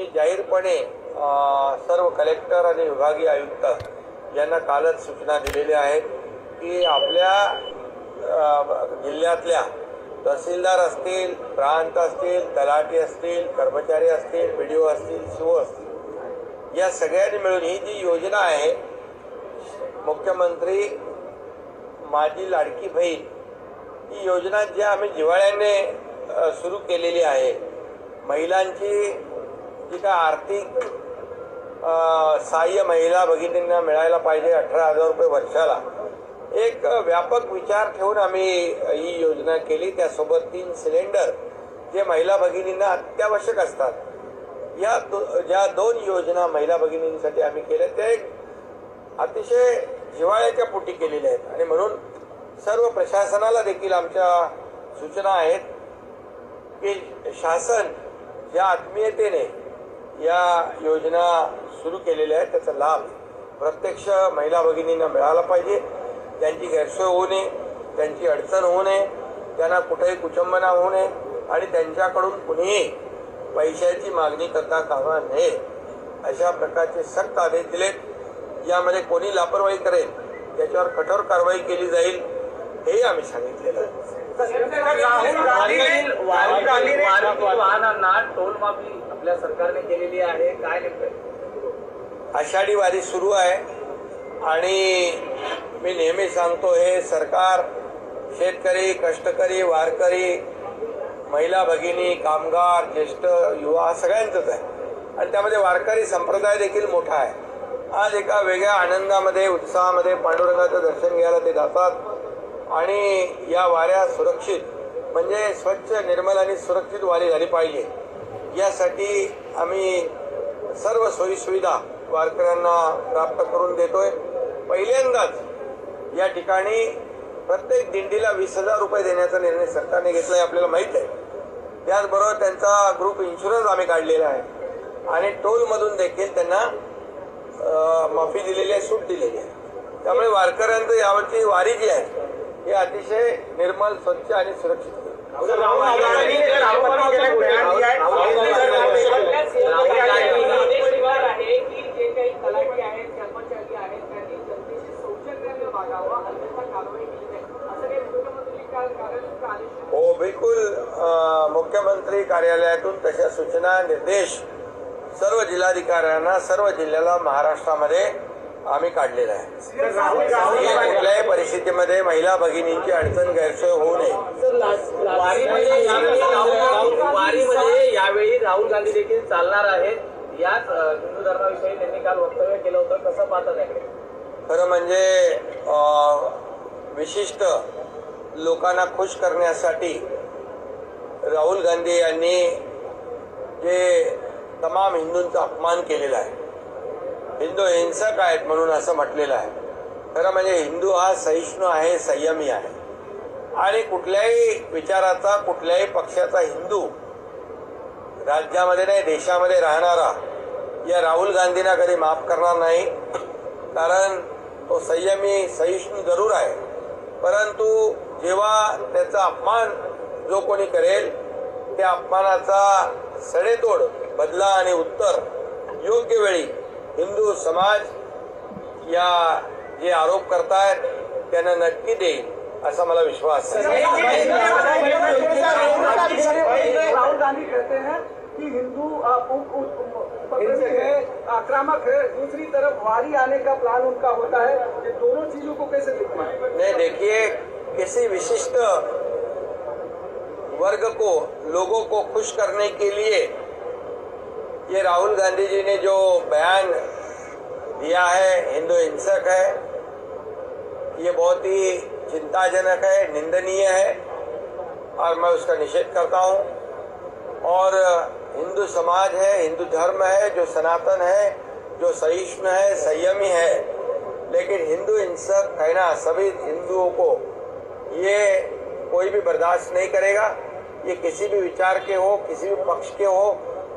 मी जाहीरपणे सर्व कलेक्टर आणि विभागीय आयुक्त यांना कालच सूचना दिलेल्या आहेत की आपल्या जिल्ह्यातल्या तहसीलदार असतील प्रांत असतील तलाठी असतील कर्मचारी असतील बी डी ओ असतील सी ओ असतील या सगळ्यांनी मिळून ही जी योजना आहे मुख्यमंत्री माझी लाडकी बहीण ही योजना जी आम्ही जिव्हाळ्याने सुरू केलेली आहे महिलांची जी काय आर्थिक सहाय्य महिला भगिनींना मिळायला पाहिजे अठरा हजार रुपये वर्षाला. एक व्यापक विचार ठेवून आम्ही ही योजना केली. त्यासोबत तीन सिलेंडर जे महिला भगिनींना अत्यावश्यक असतात. या दो ज्या दोन योजना महिला भगिनींसाठी आम्ही केल्या त्या एक अतिशय जिव्हाळ्याच्या पोटी केलेल्या आहेत. आणि म्हणून सर्व प्रशासनाला देखील आमच्या सूचना आहेत की शासन ज्या आत्मीयतेने या योजना सुरू केलेल्या आहेत. त्याचा लाभ प्रत्यक्ष महिला भगिनींना मिळाला पाहिजे. त्यांची गैरसोय होऊ नये त्यांची अडचण होऊ नये त्यांना कुठेही कुचंबना होऊ नये आणि त्यांच्याकडून कुणीही पैशाची मागणी करता कामा नये. अशा प्रकारचे सक्त आदेश दिलेत. यामध्ये कोणी लापरवाही करेल त्याच्यावर कठोर कारवाई केली जाईल हेही आम्ही सांगितलेलं आहे. वाहनांना टोल माफी आपल्या सरकारने केलेली आहे काय नेमकं आषाढी वारी सुरू आहे आणि मी नेहमी सांगतो हे सरकार शेतकरी कष्टकरी वारकरी महिला भगिनी कामगार ज्येष्ठ युवा सगळ्यांचंच आहे. आणि त्यामध्ये वारकरी संप्रदाय देखील मोठा आहे. आज एका वेगळ्या आनंदामध्ये उत्साहामध्ये पांडुरंगाचं दर्शन घ्यायला ते जातात आणि या वाऱ्या सुरक्षित म्हणजे स्वच्छ निर्मल आणि सुरक्षित वारी झाली पाहिजे. यासाठी आम्ही सर्व सोयीसुविधा वारकऱ्यांना प्राप्त करून देतोय. पहिल्यांदाच या ठिकाणी प्रत्येक दिंडीला वीस हजार रुपये देण्याचा निर्णय सरकारने घेतला आहे आपल्याला माहीत आहे. त्याचबरोबर त्यांचा ग्रुप इन्शुरन्स आम्ही काढलेला आहे. आणि टोलमधून देखील त्यांना माफी दिलेली आहे सूट दिलेली आहे. त्यामुळे वारकऱ्यांचं यावरची वारी जी आहे ही अतिशय निर्मल स्वच्छ आणि सुरक्षित होईल परिवार आहे की जे काही तलाठी आहेत कर्मचारी आहेत त्यांनी जनतेशी सौजन्याने वागावं अन्यथा कारवाई केली जाईल असं काही मुख्यमंत्री का- कार्यालयाचे आदेश हो बिलकुल अ, मुख्यमंत्री कार्यालयातून तशा सूचना निर्देश सर्व जिल्हाधिकाऱ्यांना सर्व जिल्ह्याला महाराष्ट्रामध्ये आम्ही काढलेला आहे. की कुठल्याही परिस्थितीमध्ये महिला भगिनींची अडचण गैरसोय होऊ नये. वारीमध्ये यावेळी राहुल- वारीमध्ये यावेळी राहुल गांधी देखील चालणार आहेत. याच हिंदू धर्माविषयी त्यांनी काल वक्तव्य केलं होतं. कसं पाहतात खरं म्हणजे विशिष्ट लोकांना खुश करण्यासाठी राहुल गांधी यांनी जे तमाम हिंदूंचा अपमान केलेला आहे. हिंदू हिंसक आहेत म्हणून असं म्हटलेलं आहे. खरं म्हणजे हिंदू हा सहिष्णू आहे संयमी आहे. आणि कुठल्याही विचाराचा कुठल्याही पक्षाचा हिंदू राज्यामध्ये नाही देशामध्ये राहणारा या राहुल गांधींना कधी माफ करणार नाही. कारण तो संयमी सहिष्णू जरूर आहे. परंतु जेव्हा त्याचा अपमान जो कोणी करेल त्या अपमानाचा सडेतोड बदला आणि उत्तर योग्य वेळी हिंदू समाज या जे आरोप करतायत त्यांना नक्की देईल असा मला विश्वास आहे राहुल गांधी कहते हैं कि हिंदू है आक्रामक है दूसरी तरफ़ वारी आने का प्लान उनका होता है ये दोनों चीज़ों को कैसे नहीं देखिए किसी विशिष्ट वर्ग को, लोगों को खुश करने के लिए ये राहुल गांधी जी ने जो बयान दिया है हिंदू हिंसक है, ये बहुत ही चिंताजनक है, निंदनीय है, और मैं उसका निषेध करता हूँ। और हिंदू समाज है, हिंदू धर्म है, जो सनातन है, जो सहिष्णु है, संयमी है, लेकिन हिंदू हिंसक कहना सभी हिंदुओं को ये कोई भी बर्दाश्त नहीं करेगा। ये किसी भी विचार के हो, किसी भी पक्ष के हो,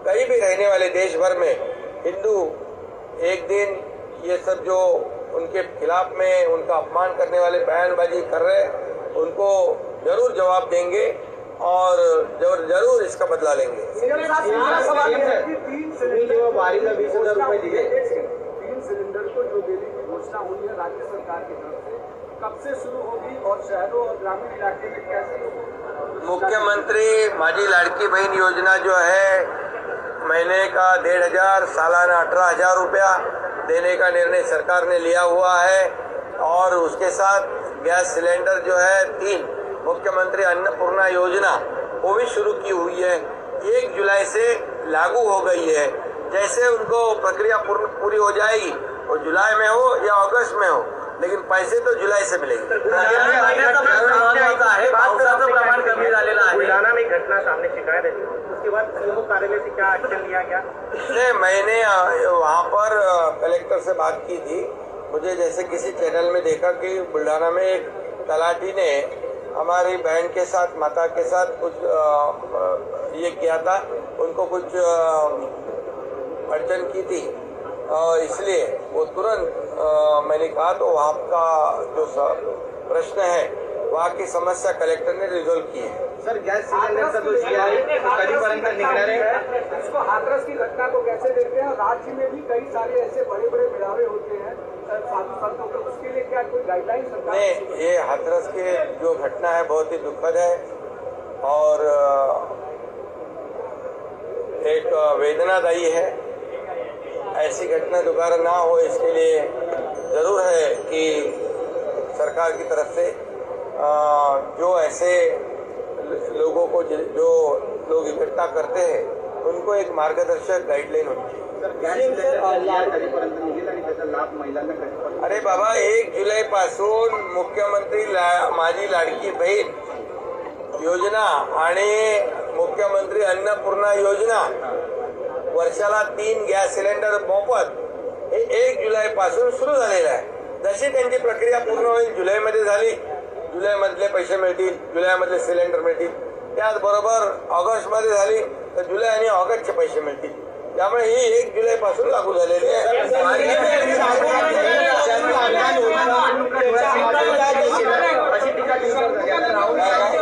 कहीं भी रहने वाले देश भर में हिंदू एक दिन ये सब जो उनके खिलाफ में उनका अपमान करने वाले बयानबाजी कर रहे उनको ज़रूर जवाब देंगे और ज़रूर ज़रूर इसका बदला लेंगे। सिलेंडर को जो देने की घोषणा हुई है राज्य सरकार की तरफ़ से कब से शुरू होगी और शहरों और ग्रामीण इलाके में कैसे मुख्यमंत्री माझी लाडकी बहन योजना जो है, महीने का डेढ़ हज़ार, सालाना अठारह हज़ार रुपया देने का निर्णय सरकार ने लिया हुआ है। और उसके साथ गैस सिलेंडर जो है, तीन मुख्यमंत्री अन्नपूर्णा योजना, वो भी शुरू की हुई है। एक जुलाई से लागू हो गई है। जैसे उनको प्रक्रिया पूर्ण पूरी हो जाएगी, वो जुलाई में हो या अगस्त में हो लेकिन पैसे तो जुलाई से मिलेंगे। पाण्याचा प्रश्न महत्वाचा आहे पावसाचं प्रमाण कमी झालेलं आहे में घटना सामने शिकायत है। उसके बाद सीएमओ कार्यालय से क्या एक्शन लिया गया? नहीं मैंने वहाँ पर कलेक्टर से बात की थी। मुझे जैसे किसी चैनल में देखा कि बुल्ढाना में एक तलाटी ने हमारी बहन के साथ माता के साथ कुछ ये किया था। उनको कुछ अड़चन की थी। इसलिए वो तुरंत मैंने कहा तो वहाँ का जो प्रश्न है वहाँ की समस्या कलेक्टर ने रिजोल्व की है। सर गॅस कधीपर्यंत निघणार आहे इसको हाथरस की घटना को कैसे देखते हैं? राज्य में भी कई सारे ऐसे बड़े बड़े मिलावे होते हैं साधु संतों के उसके लिए क्या कोई गाइडलाइन सरकार नहीं ये हाथरस के जो घटना है बहुत ही दुखद है। और एक वेदनादायी है। ऐसी घटना दोबारा ना हो इसके लिए ज़रूर है कि सरकार की तरफ़ से जो ऐसे लोगों को जो लोग इकट्ठा करते हैं उनको एक मार्गदर्शक गाइडलाइन होनी चाहिए। अरे बाबा एक जुलै पासून मुख्यमंत्री ला माझी लाडकी बहीण योजना आणि मुख्यमंत्री अन्नपूर्णा योजना वर्षाला तीन गॅस सिलेंडर मोफत हे एक जुलै पासून सुरू झालेलं आहे जशी त्यांची प्रक्रिया पूर्ण होईल जुलैमध्ये झाली जुलैमधले पैसे मिळतील जुलैमधले सिलेंडर मिळतील त्याचबरोबर ऑगस्टमध्ये झाली तर जुलै आणि ऑगस्टचे पैसे मिळतील त्यामुळे ही एक जुलैपासून लागू झालेली आहे टीका टीव्हीवर झाली. आता राहुल गांधी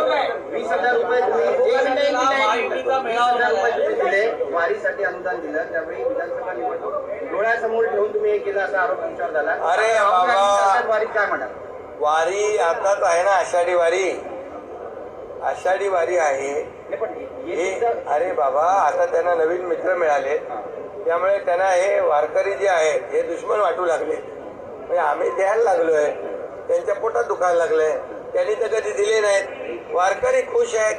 वीस हजार रुपये तुम्ही एक मिनिट, वीस हजार रुपये तुम्ही दिले वारीसाठी अनुदान दिलं त्यावेळी विधानसभा निवडणूक डोळ्यासमोर ठेवून तुम्ही हे केलं असा आरोप तुमच्यावर झाला? अरे बाबा. वारीत काय म्हणाल वारी आताच आहे ना आषाढी वारी. आषाढी वारी आहे. नाही, पण हे हे तुमचं- अरे बाबा आता त्यांना नवीन मित्र मिळाले त्यामुळे त्यांना हे वारकरी जे आहेत हे दुश्मन वाटू लागले. म्हणजे आम्ही द्यायला लागलोय. त्यांच्या पोटात दुखायला लागलंय. त्यांनी तर कधी दिले नाहीत. वारकरी खुश आहेत.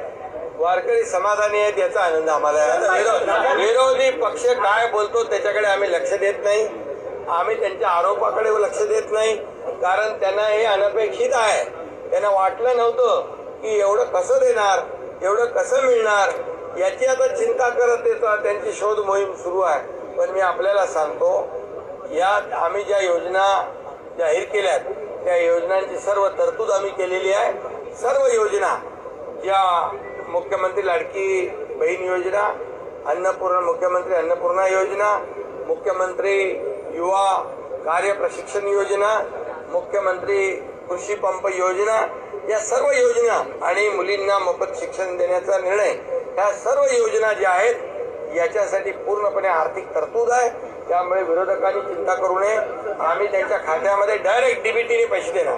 वारकरी समाधानी आहेत याचा आनंद आम्हाला आहे. आता विरो- विरोधी पक्ष काय बोलतो त्याच्याकडे आम्ही लक्ष देत नाही. आम्ही त्यांच्या आरोपाकडे लक्ष देत नाही कारण त्यांना हे अनपेक्षित आहे. त्यांना वाटलं नव्हतं की एवढं कसं देणार एवढं कसं मिळणार याची आता चिंता करत देता त्यांची शोध मोहीम सुरू आहे. पण मी आपल्याला सांगतो यात आम्ही ज्या योजना जाहीर केल्यात त्या योजनांची सर्व तरतूद आम्ही केलेली आहे. सर्व योजना ज्या मुख्यमंत्री लाडकी बहीण योजना अन्नपूर्णा मुख्यमंत्री अन्नपूर्णा योजना मुख्यमंत्री युवा कार्य प्रशिक्षण योजना मुख्यमंत्री कृषी पंप योजना या सर्व योजना आणि मुलींना मोफत शिक्षण देण्याचा निर्णय ह्या सर्व योजना ज्या आहेत याच्यासाठी पूर्णपणे आर्थिक तरतूद आहे त्यामुळे विरोधकांनी चिंता करू नये आम्ही त्यांच्या खात्यामध्ये डायरेक्ट डीबीटीने पैसे देणार